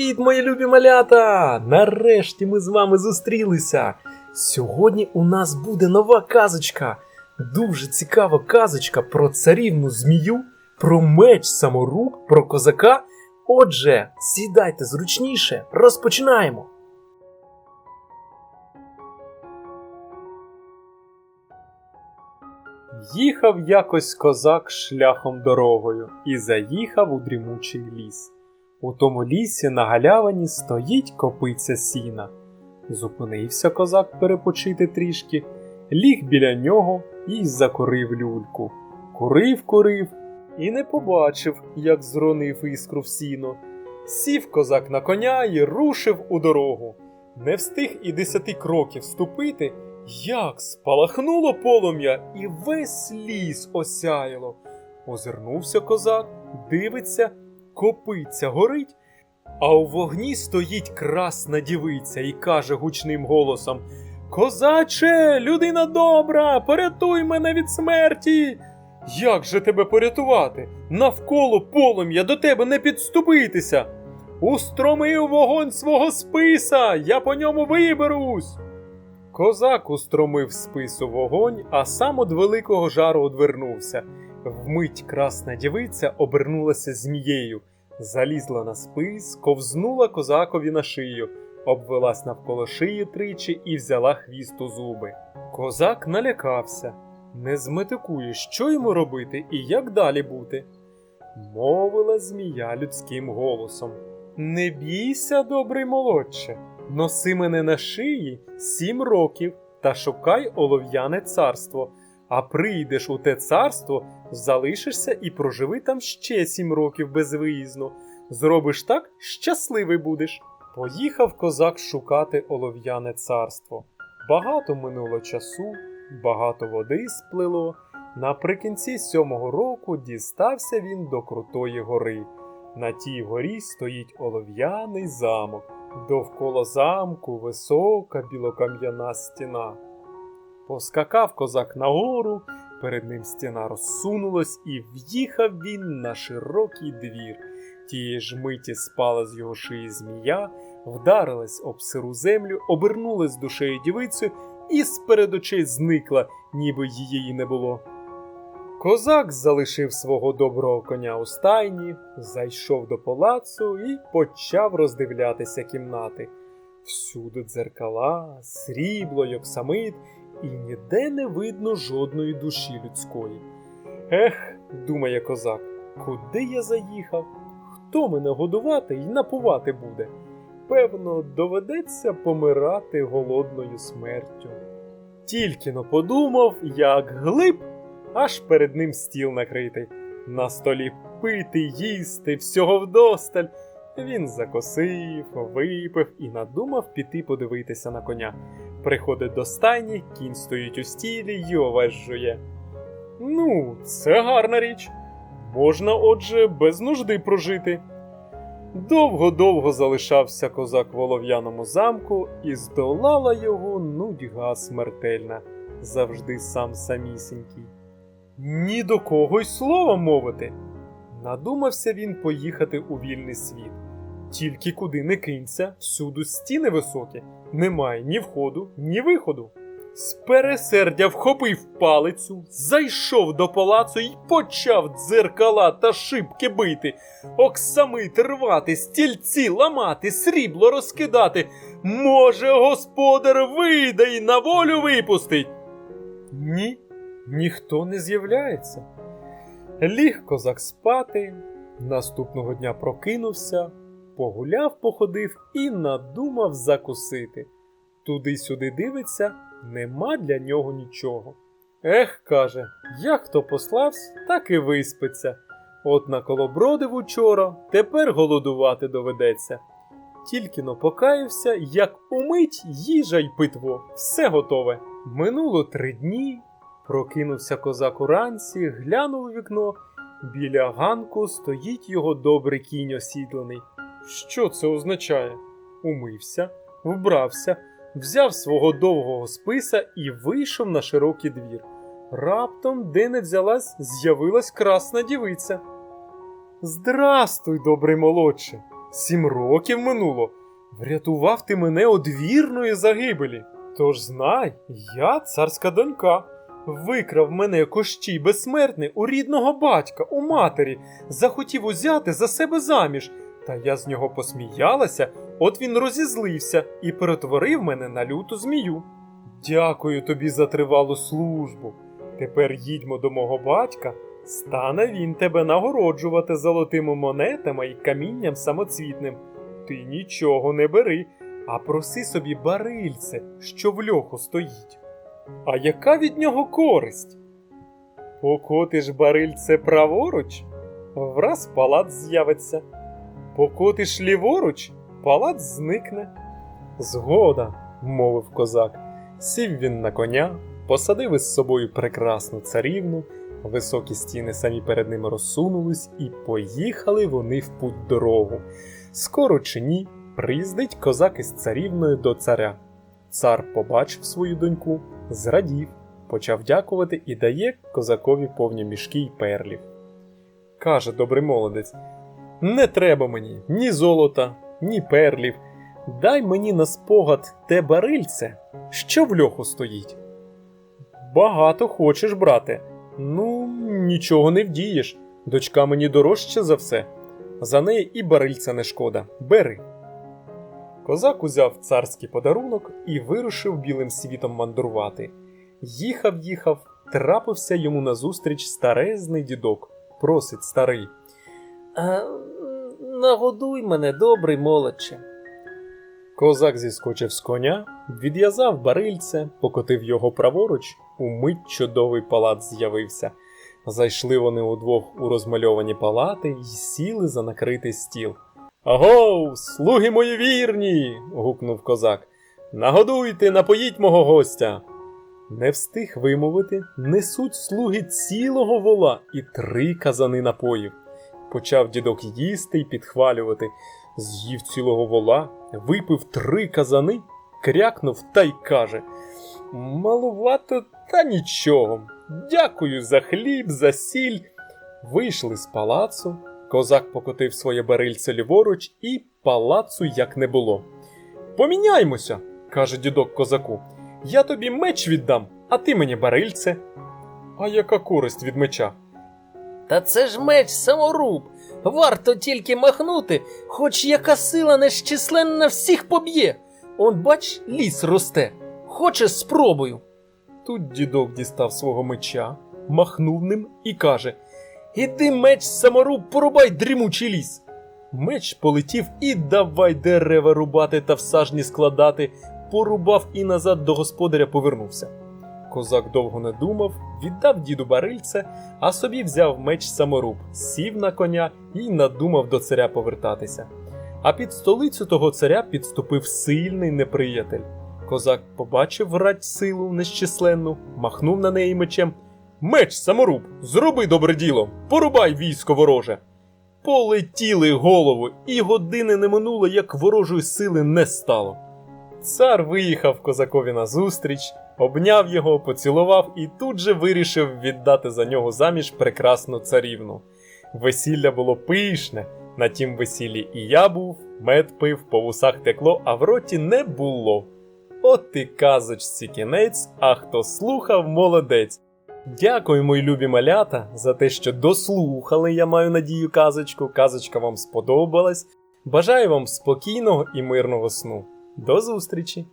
Привіт, мої любі малята! Нарешті ми з вами зустрілися. Сьогодні у нас буде нова казочка. Дуже цікава казочка про царівну змію, про меч саморук, про козака. Отже, сідайте зручніше, розпочинаємо. Їхав якось козак шляхом дорогою і заїхав у дрімучий ліс. У тому лісі на галявині стоїть копиця сіна. Зупинився козак перепочити трішки, ліг біля нього і закурив люльку. Курив, курив і не побачив, як зронив іскру в сіно. Сів козак на коня і рушив у дорогу. Не встиг і десяти кроків ступити, як спалахнуло полум'я, і весь ліс осяяло. Озирнувся козак, дивиться, копиця горить, а у вогні стоїть красна дівиця і каже гучним голосом: Козаче, людина добра, порятуй мене від смерті. Як же тебе порятувати? Навколо полум'я до тебе не підступитися. Устромив вогонь свого списа, я по ньому виберусь. Козак устромив спису вогонь, а сам од великого жару одвернувся. Вмить красна дівиця обернулася змією, залізла на спис, ковзнула козакові на шию, обвелась навколо шиї тричі і взяла хвіст у зуби. Козак налякався, не зметикує, що йому робити і як далі бути. Мовила змія людським голосом. Не бійся, добрий молодче, носи мене на шиї сім років та шукай олов'яне царство. А прийдеш у те царство, залишишся і проживи там ще сім років безвиїзно. Зробиш так, щасливий будеш. Поїхав козак шукати олов'яне царство. Багато минуло часу, багато води сплило. Наприкінці сьомого року дістався він до крутої гори. На тій горі стоїть олов'яний замок. Довкола замку висока білокам'яна стіна. Поскакав козак нагору, перед ним стіна розсунулась, і в'їхав він на широкий двір. Тієї ж миті спала з його шиї змія, вдарилась об сиру землю, обернулась душею дівицею і з-перед очей зникла, ніби її не було. Козак залишив свого доброго коня у стайні, зайшов до палацу і почав роздивлятися кімнати. Всюди дзеркала, срібло й оксамит, і ніде не видно жодної душі людської. Ех, думає козак, куди я заїхав? Хто мене годувати й напувати буде? Певно, доведеться помирати голодною смертю. Тільки но подумав, як глиб, аж перед ним стіл накритий. На столі пити, їсти, всього вдосталь. Він закосив, випив і надумав піти подивитися на коня. Приходить до стайні, кінь стоїть у стілі й овець. Ну, це гарна річ. Можна, отже, без нужди прожити. Довго-довго залишався козак в олов'яному замку, і здолала його нудьга смертельна, завжди сам самісінький. Ні до кого й слова мовити. Надумався він поїхати у вільний світ. Тільки куди не кинься, всюду стіни високі, немає ні входу, ні виходу. З пересердя вхопив палицю, зайшов до палацу й почав дзеркала та шибки бити, оксамит рвати, стільці ламати, срібло розкидати. Може, господар вийде й на волю випустить. Ні, ніхто не з'являється. Ліг козак спати, наступного дня прокинувся, погуляв, походив і надумав закусити. Туди-сюди дивиться, нема для нього нічого. Ех, каже, як хто пославсь, так і виспиться. От наколобродив учора, тепер голодувати доведеться. Тільки но покаявся, як умить їжа й питво, все готове. Минуло три дні, прокинувся козак уранці, глянув у вікно. Біля ганку стоїть його добрий кінь осідланий. Що це означає? Умився, вбрався, взяв свого довгого списа і вийшов на широкий двір. Раптом, де не взялась, з'явилась красна дівиця. Здрастуй, добрий молодче. Сім років минуло. Врятував ти мене од вірної загибелі. Тож знай, я царська донька. Викрав мене кощій безсмертний у рідного батька, у матері, захотів узяти за себе заміж. Та я з нього посміялася, от він розізлився і перетворив мене на люту змію. Дякую тобі за тривалу службу. Тепер їдьмо до мого батька, стане він тебе нагороджувати золотими монетами і камінням самоцвітним. Ти нічого не бери, а проси собі барильце, що в льоху стоїть. А яка від нього користь? Покотиш барильце праворуч, враз палац з'явиться. Покотиш ліворуч, палац зникне. Згода, мовив козак. Сів він на коня, посадив із собою прекрасну царівну, високі стіни самі перед ними розсунулись, і поїхали вони в путь дорогу. Скоро чи ні, приїздить козак із царівною до царя. Цар побачив свою доньку, зрадів, почав дякувати і дає козакові повні мішки й перлів. Каже добрий молодець: Не треба мені ні золота, ні перлів. Дай мені на спогад те барильце, що в льоху стоїть. Багато хочеш, брате. Ну, нічого не вдієш. Дочка мені дорожче за все. За неї і барильця не шкода. Бери. Козак узяв царський подарунок і вирушив білим світом мандрувати. Їхав, їхав, трапився йому назустріч старезний дідок. Просить старий. Нагодуй мене, добрий молодче. Козак зіскочив з коня, відв'язав барильце, покотив його праворуч, умить чудовий палац з'явився. Зайшли вони удвох у розмальовані палати й сіли за накритий стіл. Агов, слуги мої вірні. гукнув козак. Нагодуйте, напоїть мого гостя. Не встиг вимовити, несуть слуги цілого вола і три казани напоїв. Почав дідок їсти й підхвалювати. З'їв цілого вола, випив три казани, крякнув та й каже: Малувато, та нічого. Дякую за хліб, за сіль. Вийшли з палацу. Козак покотив своє барильце ліворуч, і палацу як не було. Поміняймося, каже дідок козаку. Я тобі меч віддам, а ти мені барильце. А яка користь від меча? Та це ж меч саморуб. Варто тільки махнути, хоч яка сила нещисленна всіх поб'є. Он, бач, ліс росте. Хочеш спробую. Тут дідок дістав свого меча, махнув ним і каже: Іди меч саморуб, порубай дрімучий ліс. Меч полетів і давай дерева рубати та в сажні складати, порубав і назад до господаря повернувся. Козак довго не думав, віддав діду барильце, а собі взяв меч саморуб, сів на коня і надумав до царя повертатися. А під столицю того царя підступив сильний неприятель. Козак побачив врать силу нещисленну, махнув на неї мечем. Меч саморуб, зроби добре діло, порубай військо вороже. Полетіли голову, і години не минуло, як ворожої сили не стало. Цар виїхав козакові назустріч, обняв його, поцілував і тут же вирішив віддати за нього заміж прекрасну царівну. Весілля було пишне, на тім весіллі і я був, мед пив, по вусах текло, а в роті не було. От і казочці кінець, а хто слухав, молодець. Дякую, мої любі малята, за те, що дослухали, я маю надію, казочку. Казочка вам сподобалась. Бажаю вам спокійного і мирного сну. До зустрічі!